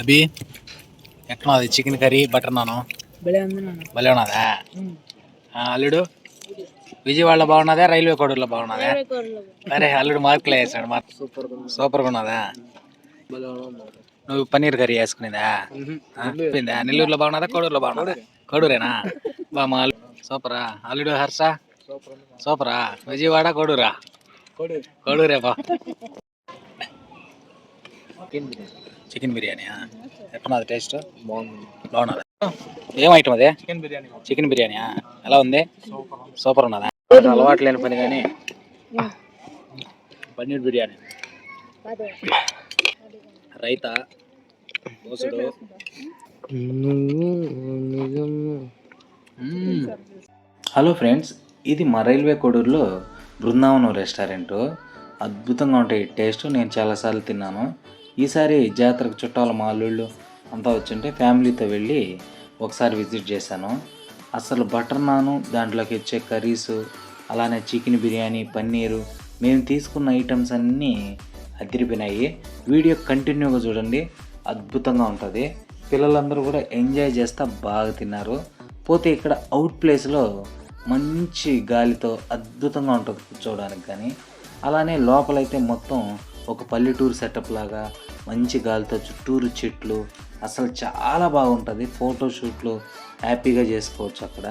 అభి ఎట్లున్నది? Chicken curry butter నాను? భలే ఉన్నదా? అల్లుడు? విజయవాడలో బాగున్నదా? రైల్వే కోడూరులో బాగున్నదా? అరే అల్లుడు మార్కులు వేసాడు మార్క్ సూపర్ సూపర్గా ఉన్నదా? నువ్వు పన్నీర్ కర్రీ వేసుకునేదా? చెప్పిందా నెల్లూరులో బాగున్నదా? కోడూరులో బాగున్నదా? కోడూరేనా? బా మా సూపరా? అల్లుడు హర్ష? సూపర్ విజయవాడ కోడూరా? కోడి కోడూరే బా. చికెన్ బిర్యానీ. బిర్యానీ ఎట్లున్నది టేస్ట్ బాగుంది. బాగున్నదా? ఏం ఐటమ్ అదే? చికెన్ బిర్యానీ చికెన్ బిర్యానీ ఎలా ఉంది? సూపర్ సూపర్ ఉన్నదా? అలవాటు లేని పని కానీ. పన్నీర్ బిర్యానీ. రైతా దోసడు. హలో ఫ్రెండ్స్ ఇది మా రైల్వే కోడూరులో బృందావనం రెస్టారెంట్. అద్భుతంగా ఉంటాయి టేస్ట్ నేను చాలాసార్లు తిన్నాను. ఈసారి జాతరకు చుట్టాలు మా అల్లుళ్ళు అంతా వచ్చింటే ఫ్యామిలీతో వెళ్ళి ఒకసారి విజిట్ చేశాను. అసలు బటర్ నాను దాంట్లోకి వచ్చే కర్రీస్ అలానే చికెన్ బిర్యానీ పన్నీరు మేము తీసుకున్న ఐటమ్స్ అన్నీ అదిరిపోయినాయి. వీడియో కంటిన్యూగా చూడండి. అద్భుతంగా ఉంటుంది. పిల్లలందరూ కూడా ఎంజాయ్ చేస్తా బాగా తిన్నారు. పోతే ఇక్కడ అవుట్ ప్లేస్లో మంచి గాలితో అద్భుతంగా ఉంటుంది కూర్చోవడానికి కానీ. అలానే లోపలైతే మొత్తం ఒక పల్లెటూరు సెటప్ లాగా మంచి గాలితో చుట్టూరు చెట్లు అసలు చాలా బాగుంటుంది. ఫోటోషూట్లు హ్యాపీగా చేసుకోవచ్చు అక్కడ.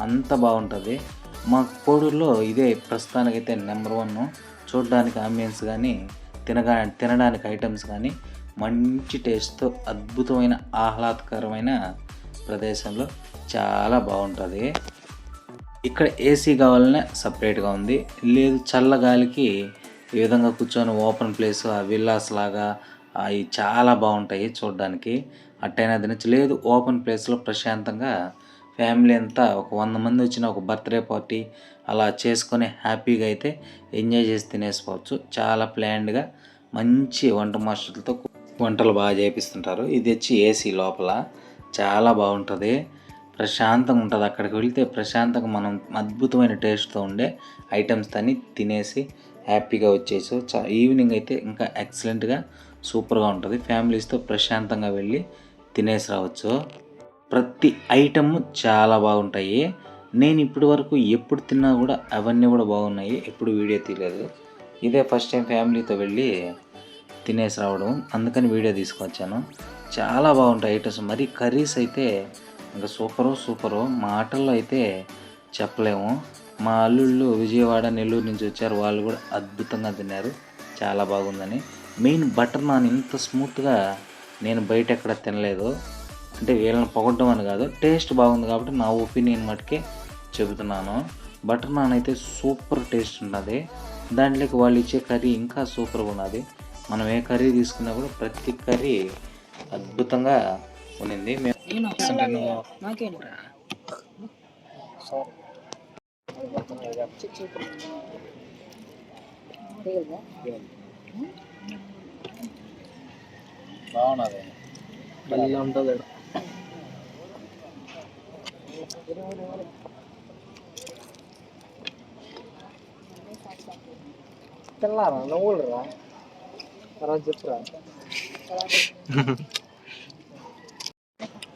అంత బాగుంటుంది. మా కోడూరులో ఇదే ప్రస్తుతానికైతే నెంబర్ వన్ చూడడానికి అంబియన్స్ కానీ తినగా తినడానికి ఐటమ్స్ కానీ మంచి టేస్ట్తో అద్భుతమైన ఆహ్లాదకరమైన ప్రదేశంలో చాలా బాగుంటుంది. ఇక్కడ ఏసీ కావాలనే సపరేట్గా ఉంది. లేదు చల్లగాలికి ఈ విధంగా కూర్చొని ఓపెన్ ప్లేస్ ఆ విల్లాస్ లాగా అవి చాలా బాగుంటాయి చూడడానికి. అట్టైనా తినచ్చు. లేదు ఓపెన్ ప్లేస్లో ప్రశాంతంగా ఫ్యామిలీ అంతా ఒక వంద మంది వచ్చిన ఒక బర్త్డే పార్టీ అలా చేసుకొని హ్యాపీగా అయితే ఎంజాయ్ చేసి తినేసుకోవచ్చు. చాలా ప్లాన్డ్గా మంచి వంట మాస్టర్లతో వంటలు బాగా చేపిస్తుంటారు. ఇది వచ్చి ఏసీ లోపల. చాలా బాగుంటుంది. ప్రశాంతంగా ఉంటుంది. అక్కడికి వెళ్తే ప్రశాంతంగా మనం అద్భుతమైన టేస్ట్తో ఉండే ఐటమ్స్ అన్ని తినేసి హ్యాపీగా వచ్చేసి ఈవినింగ్ అయితే ఇంకా ఎక్సలెంట్గా సూపర్గా ఉంటుంది. ఫ్యామిలీస్తో ప్రశాంతంగా వెళ్ళి తినేసి రావచ్చు. ప్రతి ఐటమ్ చాలా బాగుంటాయి. నేను ఇప్పటి వరకు ఎప్పుడు తిన్నా కూడా అవన్నీ కూడా బాగున్నాయి. ఎప్పుడు వీడియో తీయలేదు. ఇదే ఫస్ట్ టైం ఫ్యామిలీతో వెళ్ళి తినేసి రావడం. అందుకని వీడియో తీసుకొచ్చాను. చాలా బాగుంటాయి ఐటమ్స్. మరి కర్రీస్ అయితే ఇంకా సూపరు సూపరు. మాటల్లో అయితే చెప్పలేము. మా అల్లుళ్ళు విజయవాడ నెల్లూరు నుంచి వచ్చారు. వాళ్ళు కూడా అద్భుతంగా తిన్నారు. చాలా బాగుందని. మెయిన్ బటర్ నాన్ ఇంత స్మూత్గా నేను బయట ఎక్కడ తినలేదు. అంటే వీళ్ళని పొగడ్డం అని కాదు. టేస్ట్ బాగుంది కాబట్టి నా ఒపీనియన్ మటుకే చెబుతున్నాను. బటర్ నాన్ అయితే సూపర్ టేస్ట్ ఉన్నది దాంట్లోకి వాళ్ళు ఇచ్చే కర్రీ ఇంకా సూపర్గా ఉన్నది మనం ఏ కర్రీ తీసుకున్నా కూడా ప్రతి కర్రీ అద్భుతంగా ఉన్నింది మేము బాగున్నది. భలే ఉంటుంది తెల్లారా? నువ్వులు రా తర్వాత చెప్పురా.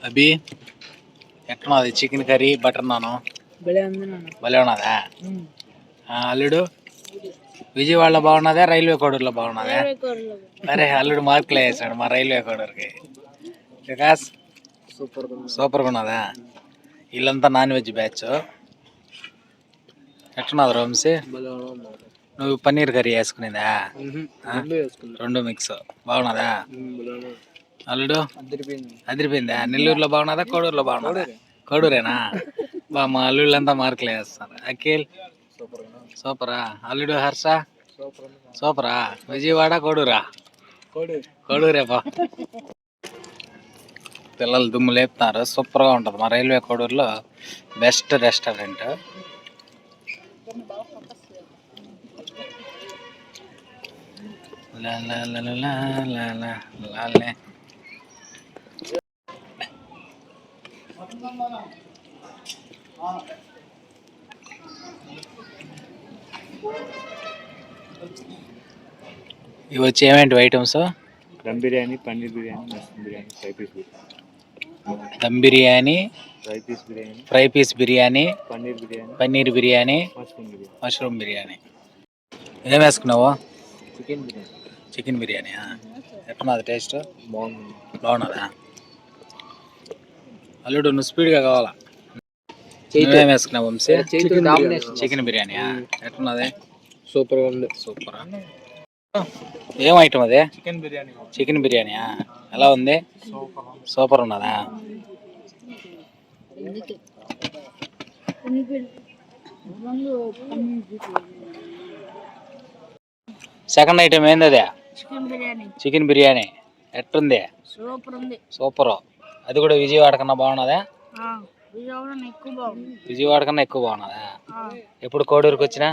అభి ఎట్లున్నది? చికెన్ కర్రీ బటర్ నాను? భలే ఉంది భలే ఉన్నదా? అల్లుడు? విజయవాడలో బాగున్నదా రైల్వే కోడూరులో బాగున్నదా? అరే అల్లుడు మార్కులు వేసాడు మా రైల్వే కోడూరుకి. వికాస్ సూపర్ సూపర్గా ఉన్నదా? వీళ్ళంతా నాన్ వెజ్ బ్యాచ్. ఎట్లున్నది రోమ్సి? నువ్వు పన్నీర్ కర్రీ వేసుకునేదా? రెండు మిక్స్. బాగున్నదా? అల్లుడు అదిరిపోయిందా? నెల్లూరులో బాగున్నదా కోడూరులో బాగున్నదా? కోడూరేనా? బా మా అల్లుళ్ళంతా మార్కులు వేస్తారు. అఖిల్ సూపర్ సూపరా? అల్లుడు హర్ష? సూపరా. విజయవాడ కోడూరా? కోడూరేపా పిల్లలు దుమ్ము లేపుతున్నారు సూపర్గా ఉంటుంది. మా రైల్వే కొడూరులో బెస్ట్ రెస్టారెంట్. Thank you. ఇవి వచ్చి ఏమేంటి items dum biryani paneer biryani mushroom biryani fry piece biryani. Dum biryani fry piece biryani. Fry piece biryani paneer biryani. Paneer biryani mushroom biryani. Mushroom biryani. ఏం వేసుకున్నావు? Chicken biryani. Chicken biryani ఎట్లున్నది taste బాగుంది. బాగున్నదా? అల్లుడు నువ్వు స్పీడ్గా కావాలా? వేసుకున్నావు వంశీ? చికెన్ బిర్యానీ ఎట్లున్నది? సూపర్ ఉంది. సూపర్. ఏం ఐటమ్ అదే? చికెన్ బిర్యానీ. చికెన్ బిర్యానీ ఎలా ఉంది? సూపర్. ఉన్నదా? సెకండ్ ఐటమ్ ఏంది అదే? చికెన్ బిర్యానీ. ఎట్టుంది? సూపర్ ఉంది. సూపర్. అది కూడా విజయవాడ కన్నా బాగున్నదా? ఆ, విజయవాడ కన్నా ఎక్కువ బాగున్నదా? ఎప్పుడు కోడూరుకి వచ్చినా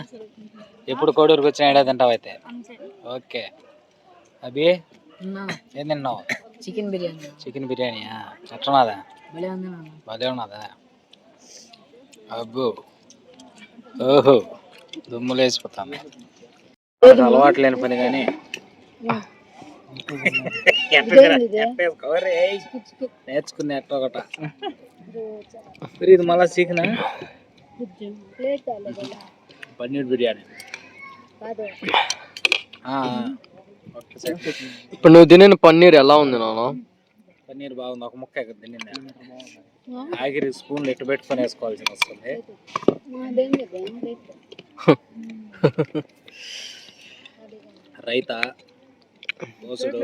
ఎప్పుడు కోడూరుకి వచ్చినా ఏడా తింటావు అయితే? ఓకే. అభి ఏం తిన్నావు? చికెన్ బిర్యానీ. చికెన్ బిర్యానీయా ఎట్లున్నదా భలే ఉన్నదా? అబ్బో. ఓహో. దుమ్ములు వేసిపోతాను అలవాటు లేని పని కానీ. నేర్చుకునే ఎట్ట ఒకట. మరి ఇది మళ్ళా చికెన్? పన్నీర్ బిర్యానీ. ఇప్పుడు నువ్వు తినే పన్నీర్ ఎలా ఉంది నాన్న? పన్నీర్ బాగుంది. ఒక ముక్క తిన్నింది ఆగిరి స్పూన్లు ఎట్టు పెట్టుకొని వేసుకోవాల్సి వస్తుంది రైత దోసుడు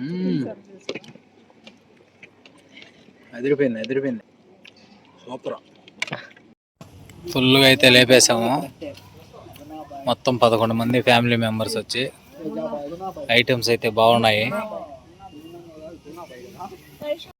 మ్మ్. అదిరిపోయింది అదిరిపోయింది. సూపర్. ఫుల్గా అయితే లేపేసాము మొత్తం పదకొండు మంది ఫ్యామిలీ మెంబర్స్ వచ్చి ఐటమ్స్ అయితే బాగున్నాయి.